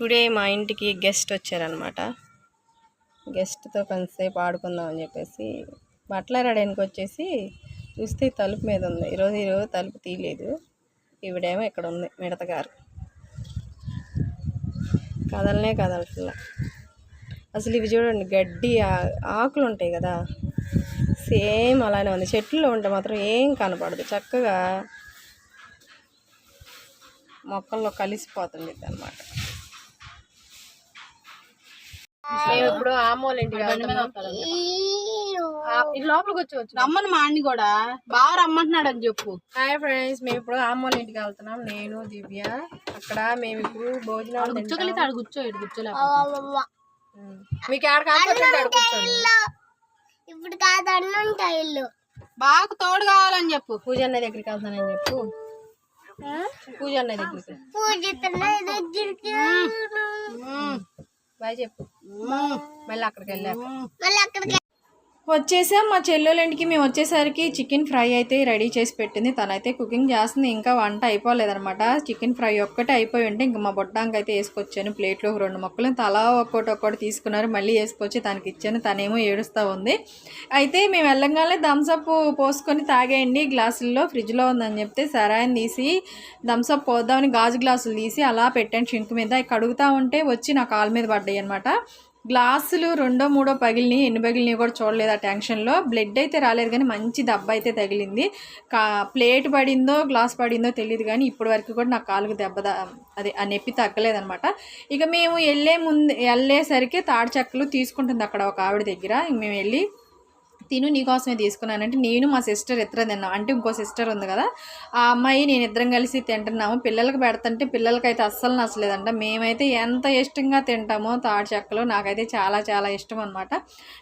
Today మా ఇంటికి guest వచ్చారనమాట గెస్ట్తో కొంతసేపు ఆడుకుందాం అని చెప్పేసి బట్టలరాడానికి వచ్చేసి చూస్తే తలుపు మీద ఉంది. ఈరోజు ఈరోజు తలుపు తీయలేదు. ఈవిడేమో ఇక్కడ ఉంది మిడత గారు. కదలనే కదలట్లా. అసలు ఇవి చూడండి గడ్డి ఆకులు ఉంటాయి కదా. సేమ్ అలానే ఉంది. చెట్లలో ఉంటే మాత్రం ఏం కనపడదు. చక్కగా మొక్కల్లో కలిసిపోతుంది అనమాట మేము ఇప్పుడు ఆమోల ఇంటికి వెళ్తున్నాం ఆ, ఇది లోపలికి వచ్చి రమ్మను మా అన్ని కూడా. బాగా రమ్మంటున్నాడు అని చెప్పు. హాయ్ ఫ్రెండ్స్ మేము ఇప్పుడు ఆమోల ఇంటికి వెళ్తున్నాం. నేను దివ్య అక్కడ మేము ఇప్పుడు భోజనాలు తింటాం. కూర్చోగలిగితే ఆడు కూర్చో ఇటు కూర్చోలే. మీకు ఆడ ఇప్పుడు కాదు అన్నుంటాయి ఇల్లు. బాగా తోడు కావాలని చెప్పు. పూజ అన్న దగ్గరికి వెళ్తానని చెప్పు. పూజ అన్న దగ్గరికి. పూజిస్తున్న దగ్గరికి బాయ్ చెప్పు. మళ్ళీ అక్కడికి వెళ్ళాక. మళ్ళీ అక్కడికి వచ్చేసాం. మా చెల్లెలంటికి మేము వచ్చేసరికి చికెన్ ఫ్రై అయితే రెడీ చేసి పెట్టింది. తనైతే కుకింగ్ చేస్తుంది. ఇంకా వంట అయిపోలేదనమాట చికెన్ ఫ్రై ఒక్కటే అయిపోయి ఉంటే ఇంకా మా బొడ్డాంకి అయితే వేసుకొచ్చాను. ప్లేట్లో రెండు మొక్కలు. తలా ఒక్కొక్కటి ఒక్కటి తీసుకున్నారు. మళ్ళీ వేసుకొచ్చి తనకి ఇచ్చాను. తనేమో ఏడుస్తూ ఉంది. అయితే మేము వెళ్ళంగానే థమ్సప్ పోసుకొని తాగేయండి. గ్లాసుల్లో ఫ్రిడ్జ్లో ఉందని చెప్తే సరాయని తీసి థమ్సప్ పోద్దామని గాజు గ్లాసులు తీసి అలా పెట్టాను షింక్ మీద. కడుగుతూ ఉంటే వచ్చి నా కాలు మీద పడ్డాయి అనమాట గ్లాసులు రెండో మూడో పగిలినాయి ఎన్ని పగిలినాయి కూడా చూడలేదు ఆ టెన్షన్లో. బ్లడ్ అయితే రాలేదు కానీ మంచి దెబ్బ అయితే తగిలింది. కా ప్లేట్ పడిందో గ్లాస్ పడిందో తెలియదు కానీ ఇప్పటి వరకు కూడా నా కాలుకు దెబ్బ అదే ఆ నొప్పి తగ్గలేదనమాట. ఇక మేము వెళ్ళే ముందు వెళ్ళేసరికి తాడి చెక్కలు తీసుకుంటుంది అక్కడ ఒక ఆవిడ దగ్గర. మేము వెళ్ళి తిను నీకోసమే తీసుకున్నానంటే నేను మా సిస్టర్ ఇద్దరు తిన్నాం. అంటే ఇంకో సిస్టర్ ఉంది కదా ఆ అమ్మాయి నేను ఇద్దరం కలిసి తింటున్నాము. పిల్లలకి పెడతంటే పిల్లలకైతే అస్సలు నచ్చలేదంట. మేమైతే ఎంత ఇష్టంగా తింటామో తాడి చెక్కలు నాకైతే చాలా చాలా ఇష్టం అనమాట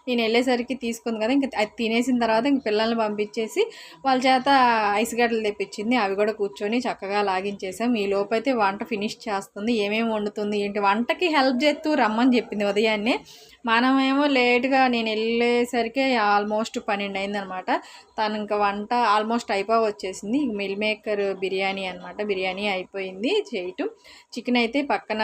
నేను వెళ్ళేసరికి తీసుకుంది కదా ఇంక అది తినేసిన తర్వాత ఇంక పిల్లల్ని పంపించేసి వాళ్ళ చేత ఐస్ గడ్డలు తెప్పించింది. అవి కూడా కూర్చొని చక్కగా లాగించేసాం. ఈ లోపైతే వంట ఫినిష్ చేస్తుంది. ఏమేమి వండుతుంది ఏంటి? వంటకి హెల్ప్ చేస్తూ రమ్మని చెప్పింది ఉదయాన్నే. మనమేమో లేట్గా నేను వెళ్ళేసరికి ఆల్మోస్ట్ పన్నెండు అయిందనమాట. తను ఇంకా వంట ఆల్మోస్ట్ అయిపో వచ్చేసింది మిల్ మేకర్ బిర్యానీ అనమాట బిర్యానీ అయిపోయింది చేయటం. చికెన్ అయితే పక్కన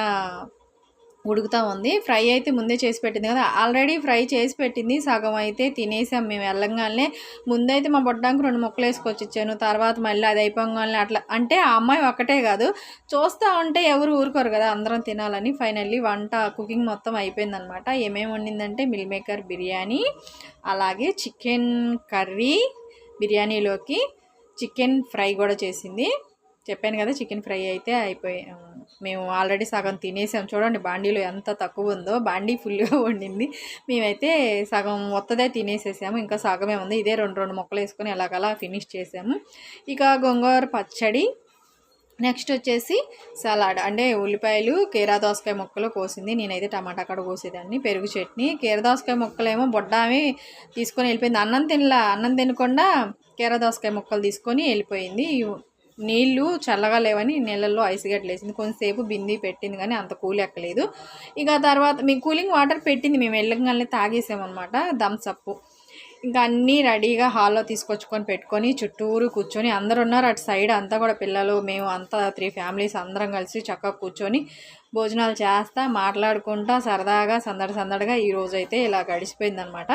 ఉడుకుతా ఉంది. ఫ్రై అయితే ముందే చేసి పెట్టింది కదా. ఆల్రెడీ ఫ్రై చేసి పెట్టింది. సగం అయితే తినేసాం. మేము వెళ్ళంగానే ముందైతే మా బొడ్డానికి రెండు ముక్కలు వేసుకొచ్చి ఇచ్చాను తర్వాత మళ్ళీ అది అయిపోగానే అట్లా అంటే ఆ అమ్మాయి ఒక్కటే కాదు. చూస్తూ ఉంటే ఎవరు ఊరుకోరు కదా. అందరం తినాలని ఫైనల్లీ వంట కుకింగ్ మొత్తం అయిపోయిందనమాట. ఏమేమి వండిందంటే మిల్ మేకర్ బిర్యానీ అలాగే చికెన్ కర్రీ బిర్యానీలోకి చికెన్ ఫ్రై కూడా చేసింది. చెప్పాను కదా చికెన్ ఫ్రై అయితే అయిపోయి మేము ఆల్రెడీ సగం తినేసాం. చూడండి బాండీలో ఎంత తక్కువ ఉందో బాండీ ఫుల్గా వండింది. మేమైతే సగం మొత్తదే తినేసేసాము ఇంకా సగమే ఉంది. ఇదే రెండు రెండు మొక్కలు వేసుకొని అలాగలా ఫినిష్ చేసాము. ఇక గోంగూర పచ్చడి నెక్స్ట్ వచ్చేసి సలాడ్ అంటే ఉల్లిపాయలు కీరా దోసకాయ ముక్కలు కోసింది. నేనైతే టమాటా కాడ కోసేదాన్ని. పెరుగు చట్నీ కీర దోసకాయ ముక్కలేమో బొడ్డామి తీసుకొని వెళ్ళిపోయింది. అన్నం తినలా అన్నం తినకుండా కీరా దోసకాయ ముక్కలు తీసుకొని వెళ్ళిపోయింది. నీళ్ళు చల్లగా లేవని నీళ్ళల్లో ఐస్ గడ్డలు కొంతసేపు బింది పెట్టింది కానీ అంత కూల్ ఎక్కలేదు. ఇక తర్వాత మీ కూలింగ్ వాటర్ పెట్టింది. మేము వెళ్ళగానే తాగేసామన్నమాట. థమ్సప్ ఇంకా అన్నీ రెడీగా హాల్లో తీసుకొచ్చుకొని పెట్టుకొని చుట్టూరు కూర్చొని అందరు ఉన్నారు. అటు సైడ్ అంతా కూడా పిల్లలు మేము అంతా త్రీ ఫ్యామిలీస్ అందరం కలిసి చక్కగా కూర్చొని భోజనాలు చేస్తా మాట్లాడుకుంటా సరదాగా సందడి సందడిగా ఈ అయితే ఇలా గడిచిపోయిందనమాట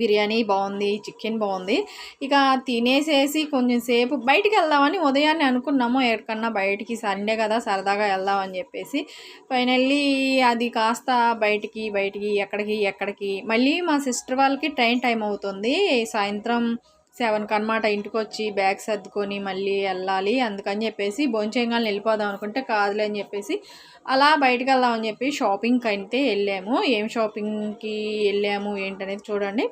బిర్యానీ బాగుంది చికెన్ బాగుంది. ఇక తినేసేసి కొంచెం సేపు బయటికి వెళ్దామని ఉదయాన్నే అనుకున్నాము. ఎక్కడికన్నా బయటికి సండే కదా సరదాగా వెళ్దామని చెప్పేసి. ఫైనల్లీ అది కాస్త బయటికి బయటికి ఎక్కడికి ఎక్కడికి. మళ్ళీ మా సిస్టర్ వాళ్ళకి ట్రైన్ టైం అవుతుంది. సాయంత్రం సెవెన్కి అనమాట ఇంటికి వచ్చి బ్యాగ్ సర్దుకొని మళ్ళీ వెళ్ళాలి. అందుకని చెప్పేసి భోంచేయగానే వెళ్ళిపోదాం అనుకుంటే కాదులే అని చెప్పేసి అలా బయటకు వెళ్దామని చెప్పి షాపింగ్కి అయితే వెళ్ళాము. ఏం షాపింగ్కి వెళ్ళాము ఏంటనేది చూడండి.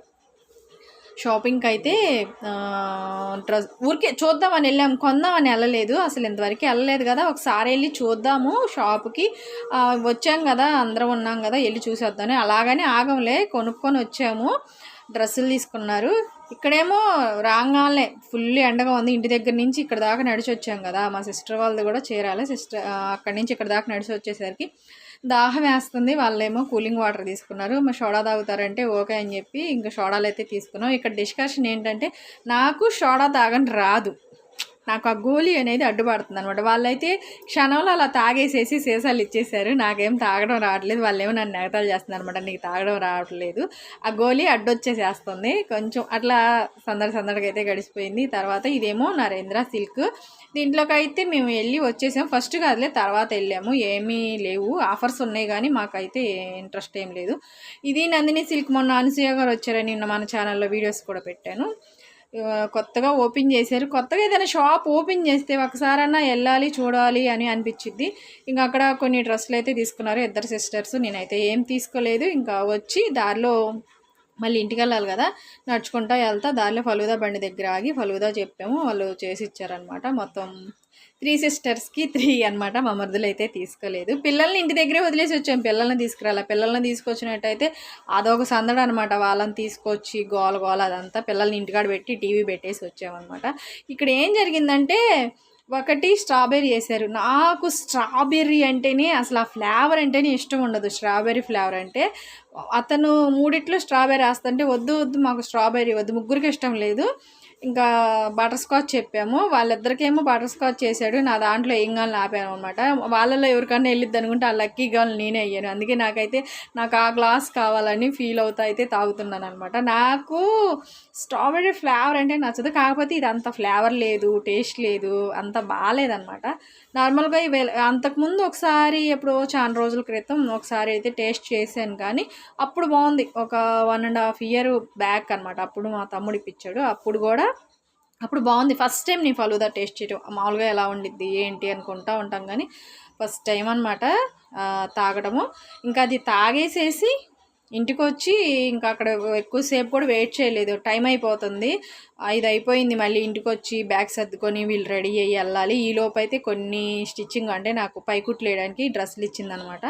షాపింగ్కి అయితే డ్రెస్ ఊరికే చూద్దామని వెళ్ళాము కొందామని వెళ్ళలేదు అసలు ఇంతవరకు వెళ్ళలేదు కదా ఒకసారి వెళ్ళి చూద్దాము షాప్కి. వచ్చాం కదా అందరం ఉన్నాం కదా వెళ్ళి చూసేద్దామని. అలాగని ఆగంలే కొనుక్కొని వచ్చాము. డ్రెస్సులు తీసుకున్నారు. ఇక్కడేమో రాగానే ఫుల్ ఎండగా ఉంది. ఇంటి దగ్గర నుంచి ఇక్కడ దాకా నడిచి వచ్చాం కదా మా సిస్టర్ వాళ్ళది కూడా చేరాలి సిస్టర్ అక్కడి నుంచి ఇక్కడ దాకా నడిచి వచ్చేసరికి దాహం వేస్తుంది వాళ్ళేమో కూలింగ్ వాటర్ తీసుకున్నారు. మా సోడా తాగుతారంటే ఓకే అని చెప్పి ఇంకా సోడాలు అయితే తీసుకున్నాం. ఇక్కడ డిస్కషన్ ఏంటంటే నాకు సోడా తాగని రాదు. నాకు ఆ గోళీ అనేది అడ్డుపడుతుంది అనమాట వాళ్ళైతే క్షణంలో అలా తాగేసేసి సీసాలు ఇచ్చేసారు. నాకేం తాగడం రావట్లేదు. వాళ్ళు ఏమో నన్ను నెగతాలు చేస్తున్నారు అనమాట నీకు తాగడం రావట్లేదు. ఆ గోళీ అడ్డొచ్చేసేస్తుంది. కొంచెం అట్లా సందడి సందడిగా అయితే గడిచిపోయింది. తర్వాత ఇదేమో నరేంద్ర సిల్క్. దీంట్లోకి అయితే మేము వెళ్ళి వచ్చేసాం. ఫస్ట్ కాదులే తర్వాత వెళ్ళాము. ఏమీ లేవు. ఆఫర్స్ ఉన్నాయి కానీ మాకైతే ఇంట్రెస్ట్ ఏం లేదు. ఇది నందిని సిల్క్. మొన్న అనసూయ గారు వచ్చారని నిన్న మన ఛానల్లో వీడియోస్ కూడా పెట్టాను. కొత్తగా ఓపెన్ చేశారు. కొత్తగా ఏదైనా షాప్ ఓపెన్ చేస్తే ఒకసారన్నా వెళ్ళాలి చూడాలి అని అనిపించింది ఇంకా అక్కడ కొన్ని డ్రెస్సులు అయితే తీసుకున్నారు. ఇద్దరు సిస్టర్స్. నేనైతే ఏం తీసుకోలేదు. ఇంకా వచ్చి దారిలో మళ్ళీ ఇంటికి వెళ్ళాలి కదా. నడుచుకుంటా వెళ్తా. దారిలో ఫలూదా బండి దగ్గర ఆగి ఫలూదా చెప్పాము. వాళ్ళు చేసి ఇచ్చారనమాట మొత్తం త్రీ సిస్టర్స్కి త్రీ అనమాట మా మరుదులు అయితే తీసుకోలేదు. పిల్లల్ని ఇంటి దగ్గరే వదిలేసి వచ్చాం పిల్లల్ని తీసుకురాలా. పిల్లల్ని తీసుకొచ్చినట్టయితే అదొక సందడ అనమాట వాళ్ళని తీసుకొచ్చి గోల గోల అదంతా పిల్లల్ని ఇంటికాడ పెట్టి టీవీ పెట్టేసి వచ్చామన్నమాట. ఇక్కడ ఏం జరిగిందంటే ఒకటి స్ట్రాబెర్రీ వేశారు. నాకు స్ట్రాబెర్రీ అంటేనే అసలు ఆ ఫ్లేవర్ అంటేనే ఇష్టం ఉండదు. స్ట్రాబెర్రీ ఫ్లేవర్ అంటే అతను మూడిట్లో స్ట్రాబెర్రీ వేస్తుంటే వద్దు వద్దు మాకు స్ట్రాబెర్రీ వద్దు ముగ్గురికి ఇష్టం లేదు. ఇంకా బటర్ స్కాచ్ చెప్పాము. వాళ్ళిద్దరికేమో బటర్ స్కాచ్ చేశాడు. నా దాంట్లో ఏం కావాలని ఆపాను అనమాట వాళ్ళలో ఎవరికన్నా వెళ్ళిద్ది అనుకుంటే ఆ లక్కీ గాలు నేనే అయ్యాను. అందుకే నాకైతే నాకు ఆ గ్లాస్ కావాలని ఫీల్ అవుతా అయితే తాగుతున్నాను అనమాట నాకు స్ట్రాబెర్రీ ఫ్లేవర్ అంటే నచ్చదు. కాకపోతే ఇది అంత ఫ్లేవర్ లేదు టేస్ట్ లేదు అంత బాగాలేదనమాట నార్మల్గా ఇవి అంతకుముందు ఒకసారి ఎప్పుడో చాలా రోజుల క్రితం ఒకసారి అయితే టేస్ట్ చేశాను కానీ అప్పుడు బాగుంది. ఒక one and half year back అనమాట అప్పుడు మా తమ్ముడు ఇప్పించాడు. అప్పుడు కూడా అప్పుడు బాగుంది. ఫస్ట్ టైం నేను ఫలూదా టేస్ట్ చేయడం మామూలుగా ఎలా ఉండిద్ది ఏంటి అనుకుంటా ఉంటాం. కానీ ఫస్ట్ టైం అనమాట తాగడము ఇంకా అది తాగేసేసి ఇంటికి వచ్చి ఇంకా అక్కడ ఎక్కువసేపు కూడా వెయిట్ చేయలేదు. టైం అయిపోతుంది. ఐదు అయిపోయింది. మళ్ళీ ఇంటికి వచ్చి బ్యాగ్ సర్దుకొని వీళ్ళు రెడీ అయ్యి వెళ్ళాలి. ఈ లోపైతే అయితే కొన్ని స్టిచ్చింగ్ అంటే నాకు పైకుట్లు వేయడానికి డ్రెస్సులు ఇచ్చిందనమాట.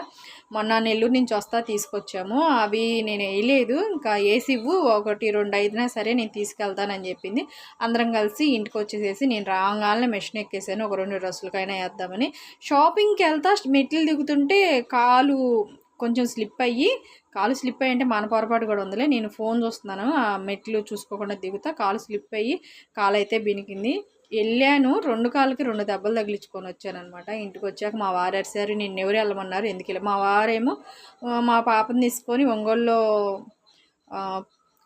మొన్న నెల్లూరు నుంచి వస్తా తీసుకొచ్చాము. అవి నేను వేయలేదు. ఇంకా వేసివ్వు ఒకటి రెండు అయినా సరే నేను తీసుకెళ్తానని చెప్పింది. అందరం కలిసి ఇంటికి వచ్చేసేసి నేను రాగానే మెషిన్ ఎక్కేసాను. ఒక రెండు డ్రెస్సులకైనా వేద్దామని. షాపింగ్కి వెళ్తా మెట్లు దిగుతుంటే కాలు కొంచెం స్లిప్ అయ్యి కాలు స్లిప్ అయ్యి అంటే మన పొరపాటు కూడా ఉందిలే. నేను ఫోన్ చూస్తున్నాను ఆ మెట్లు చూసుకోకుండా దిగుతా. కాలు స్లిప్ అయ్యి కాలు అయితే బినికింది. వెళ్ళాను రెండు కాళ్ళకి రెండు దెబ్బలు తగిలించుకొని వచ్చానమాట ఇంటికి వచ్చాక మా వారు అరిసారు నేను ఎవరు వెళ్ళమన్నారు? ఎందుకు వెళ్ళి మా వారేమో మా పాపని తీసుకొని ఒంగోలులో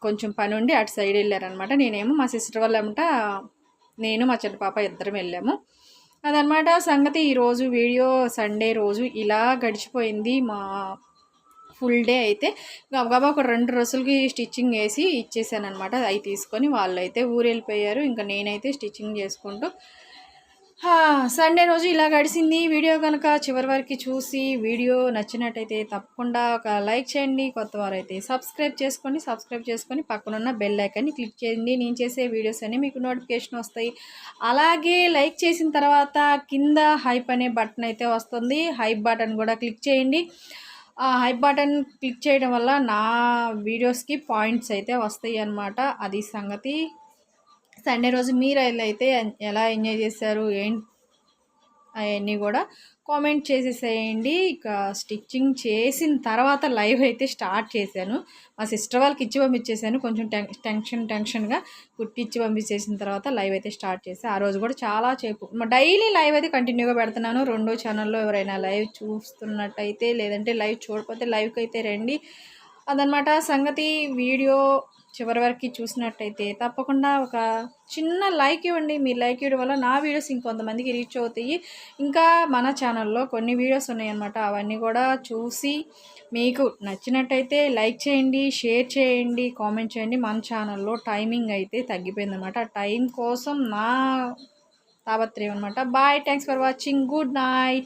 కొంచెం పని ఉండి అటు సైడ్ వెళ్ళారనమాట నేనేమో మా సిస్టర్ వాళ్ళమంట నేను మా చిన్న పాప ఇద్దరం వెళ్ళాము. అదనమాట సంగతి. ఈరోజు వీడియో సండే రోజు ఇలా గడిచిపోయింది మా ఫుల్ డే అయితే. గబగబా ఒక రెండు రోజులకి స్టిచ్చింగ్ వేసి ఇచ్చేసాను అనమాట అవి తీసుకొని వాళ్ళు అయితే ఊరు వెళ్ళిపోయారు ఇంకా నేనైతే స్టిచ్చింగ్ చేసుకుంటూ సండే రోజు ఇలా గడిచింది వీడియో కనుక చివరి వరకు చూసి వీడియో నచ్చినట్టయితే తప్పకుండా ఒక లైక్ చేయండి. కొత్త వారైతే సబ్స్క్రైబ్ చేసుకోండి సబ్స్క్రైబ్ చేసుకొని పక్కనున్న బెల్ ఐకాన్ని క్లిక్ చేయండి. నేను చేసే వీడియోస్ అన్ని మీకు నోటిఫికేషన్ వస్తాయి. అలాగే లైక్ చేసిన తర్వాత కింద హైప్ అనే బటన్ అయితే వస్తుంది. హైప్ బటన్ కూడా క్లిక్ చేయండి. ఆ హైప్ బటన్ క్లిక్ చేయడం వల్ల నా వీడియోస్కి పాయింట్స్ అయితే వస్తాయి అన్నమాట. అది సంగతి. సండే రోజు మీరు అయితే ఎలా ఎంజాయ్ చేశారు ఏంటి అవన్నీ కూడా కామెంట్ చేసేసేయండి. ఇక స్టిచ్చింగ్ చేసిన తర్వాత లైవ్ అయితే స్టార్ట్ చేశాను. మా సిస్టర్ వాళ్ళకి ఇచ్చి పంపించేసాను కొంచెం టెన్ టెన్షన్ టెన్షన్గా కుట్టిచ్చి పంపించేసిన తర్వాత లైవ్ అయితే స్టార్ట్ చేశాను ఆ రోజు కూడా చాలా సేపు. డైలీ లైవ్ అయితే కంటిన్యూగా పెడుతున్నాను. రెండో ఛానల్లో ఎవరైనా లైవ్ చూస్తున్నట్టయితే లేదంటే లైవ్ చూడకపోతే లైవ్కి అయితే రండి. అదనమాట సంగతి వీడియో చివరి వరకు చూసినట్టయితే తప్పకుండా ఒక చిన్న లైక్ ఇవ్వండి. మీ లైక్ ఇవ్వడం వల్ల నా వీడియోస్ ఇంకొంతమందికి రీచ్ అవుతాయి. ఇంకా మన ఛానల్లో కొన్ని వీడియోస్ ఉన్నాయన్నమాట. అవన్నీ కూడా చూసి మీకు నచ్చినట్టయితే లైక్ చేయండి షేర్ చేయండి కామెంట్ చేయండి. మన ఛానల్లో టైమింగ్ అయితే తగ్గిపోయిందన్నమాట. టైం కోసం నా తాపత్రయం అనమాట bye. Thanks for watching. Good night.